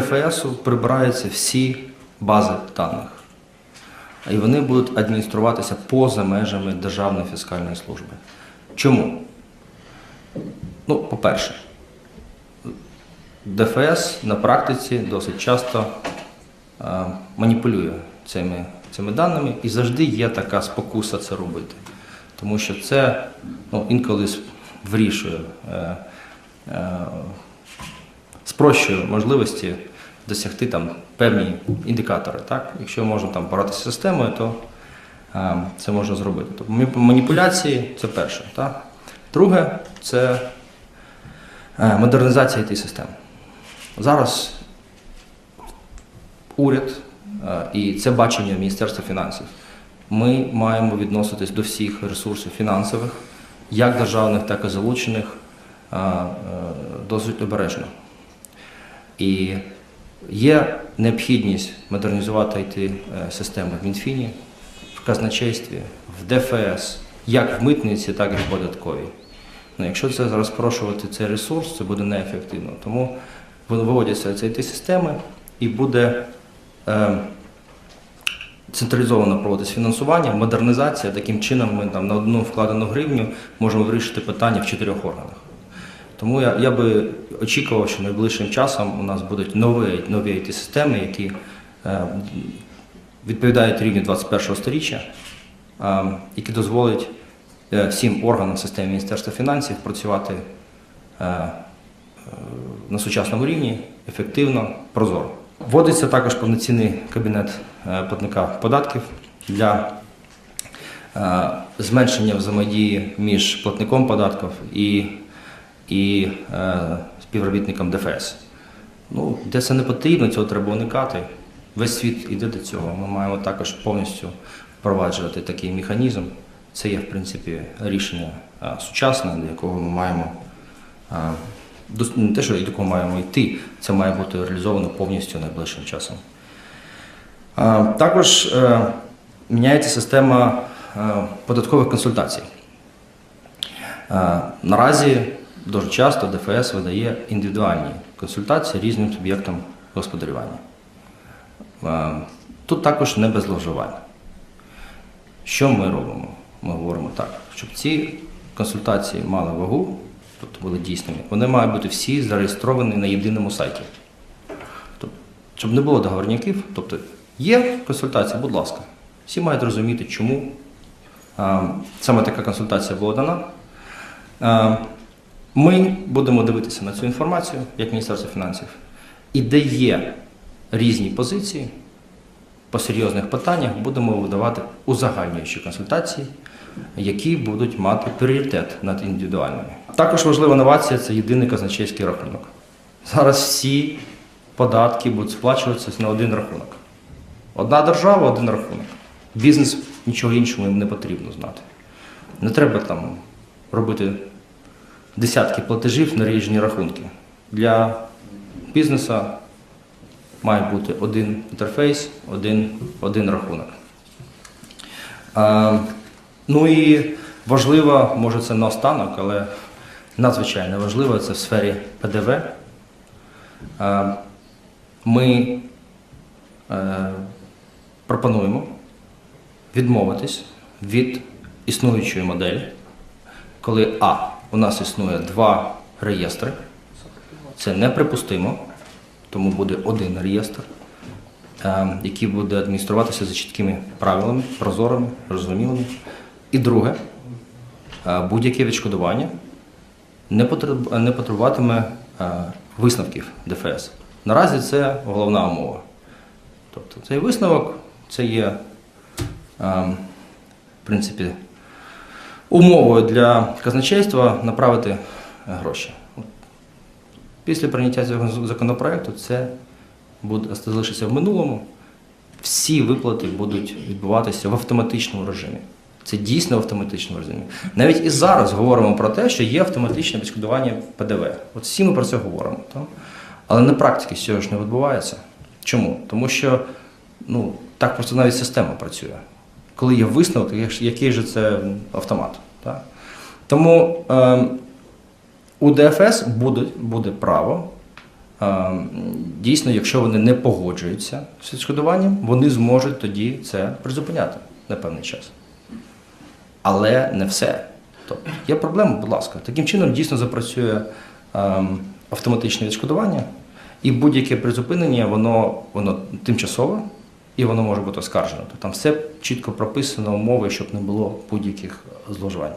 ДФСу прибираються всі бази даних. І вони будуть адмініструватися поза межами Державної фіскальної служби. Чому? Ну, по-перше, ДФС на практиці досить часто е, маніпулює цими, цими даними і завжди є така спокуса це робити. Тому що це ну, інколи вирішує, е, е, спрощує можливості досягти там певні індикатори. Так? Якщо можна там боротися з системою, то е, це можна зробити. Тобто маніпуляції це перше. Так? Друге це е, модернізація it систем Зараз уряд е, і це бачення Міністерства фінансів. Ми маємо відноситись до всіх ресурсів фінансових, як державних, так і залучених, е, е, досить обережно. І є необхідність модернізувати it системи в Мінфіні, в казначействі, в ДФС, як в митниці, так і в податковій. Ну, якщо це розпрошувати цей ресурс, це буде неефективно. Тому виводяться ці it системи і буде е, централізовано проводитись фінансування, модернізація. Таким чином ми там на одну вкладену гривню можемо вирішити питання в чотирьох органах. Тому я, я би очікував, що найближчим часом у нас будуть нові, нові it системи які е, відповідають рівню 21 століття, е, які дозволять е, всім органам системи Міністерства фінансів працювати е, е, на сучасному рівні, ефективно, прозоро. Вводиться також повноцінний кабінет е, платника податків для е, зменшення взаємодії між платником податків і, і е, співробітником ДФС. Ну, де це не потрібно, цього треба уникати. Весь світ іде до цього. Ми маємо також повністю впроваджувати такий механізм. Це є, в принципі, рішення е, сучасне, до якого ми маємо е, не те, що до якого маємо йти, це має бути реалізовано повністю найближчим часом. Також міняється система податкових консультацій. Наразі дуже часто ДФС видає індивідуальні консультації різним суб'єктам господарювання. Е, Тут також не без зловживань. Що ми робимо? Ми говоримо так, щоб ці консультації мали вагу, тобто були дійсними, вони мають бути всі зареєстровані на єдиному сайті. Тобто, щоб не було договорняків, тобто є консультація, будь ласка. Всі мають розуміти, чому а, саме така консультація була дана. А, Ми будемо дивитися на цю інформацію, як Міністерство фінансів, і де є різні позиції по серйозних питаннях, будемо видавати узагальнюючі консультації, які будуть мати пріоритет над індивідуальними. Також важлива новація це єдиний казначейський рахунок. Зараз всі податки будуть сплачуватися на один рахунок. Одна держава, один рахунок. Бізнес нічого іншого не потрібно знати. Не треба там робити десятки платежів на різні рахунки. Для бізнесу має бути один інтерфейс, один, один рахунок. А, ну і важливо, може це наостанок, але надзвичайно важливо це в сфері ПДВ. А, ми е, пропонуємо відмовитись від існуючої моделі, коли А. У нас існує два реєстри. Це неприпустимо, тому буде один реєстр, е, який буде адмініструватися за чіткими правилами, прозорими, розумілими. І друге, е, будь-яке відшкодування не потребуватиме е, висновків ДФС. Наразі це головна умова. Тобто цей висновок це є, е, в принципі, умовою для казначейства направити е, гроші. Після прийняття цього законопроекту це буде залишиться в минулому. Всі виплати будуть відбуватися в автоматичному режимі. Це дійсно в автоматичному режимі. Навіть і зараз говоримо про те, що є автоматичне відшкодування ПДВ. От всі ми про це говоримо. Так? Але на практиці цього ж не відбувається. Чому? Тому що ну, так просто навіть система працює. Коли є висновок, який же це автомат. Так? Тому е, у ДФС буде, буде право Е, Дійсно, якщо вони не погоджуються з відшкодуванням, вони зможуть тоді це призупиняти на певний час. Але не все. Тобто є проблема, будь ласка. Таким чином дійсно запрацює ем, автоматичне відшкодування, і будь-яке призупинення, воно, воно тимчасове і воно може бути оскаржено. Тобто там все чітко прописано, умови, щоб не було будь-яких зловживань.